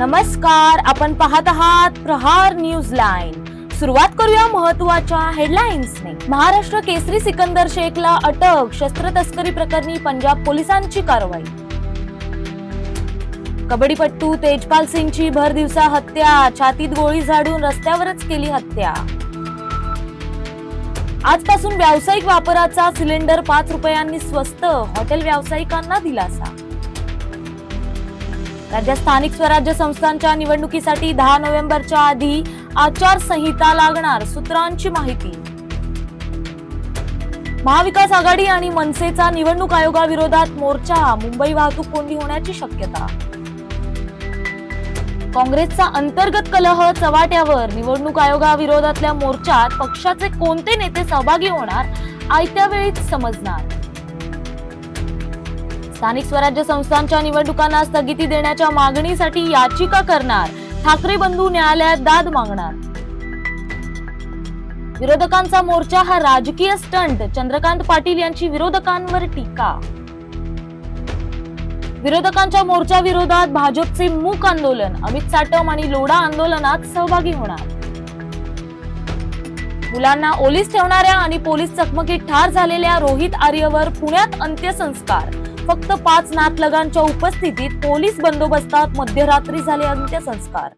नमस्कार आपण पाहत आहात प्रहार न्यूज लाईन. सुरुवात करूया महत्त्वाच्या हेडलाईन्सने. महाराष्ट्र केसरी सिकंदर शेखला अटक शस्त्र तस्करी प्रकरणी पंजाब पोलिसांची कारवाई. कबड्डीपट्टू तेजपाल सिंगची भर दिवसा हत्या छातीत गोळी झाडून रस्त्यावरच केली हत्या. आजपासून व्यावसायिक वापराचा सिलेंडर पाच रुपयांनी स्वस्त हॉटेल व्यावसायिकांना दिलासा. राज्यात स्थानिक स्वराज्य संस्थांच्या निवडणुकीसाठी दहा नोव्हेंबरच्या आधी आचारसंहिता लागणार सूत्रांची माहिती. महाविकास आघाडी आणि मनसेचा निवडणूक आयोगाविरोधात मोर्चा मुंबई वाहतूक कोंडी होण्याची शक्यता. काँग्रेसचा अंतर्गत कलह चव्हाट्यावर निवडणूक आयोगाविरोधातल्या मोर्चात पक्षाचे कोणते नेते सहभागी होणार आयत्या वेळीच समजणार. स्थानिक स्वराज्य संस्थांच्या निवडणुकांना स्थगिती देण्याच्या मागणीसाठी याचिका करणार. ठाकरे बंधू न्यायालयात दाद मागणार. विरोधकांचा मोर्चा हा राजकीय स्टंट. चंद्रकांत पाटील यांची विरोधकांवर टीका. विरोधकांच्या मोर्चा विरोधात भाजपचे मूक आंदोलन. अमित साटम आणि लोढा आंदोलनात सहभागी होणार. मुलांना ओलीस ठेवणाऱ्या आणि पोलीस चकमकीत ठार झालेल्या रोहित आर्यवर पुण्यात अंत्यसंस्कार. फक्त पाच नातलगांच्या उपस्थितीत पोलीस बंदोबस्तात मध्यरात्री झाले अंत्यसंस्कार.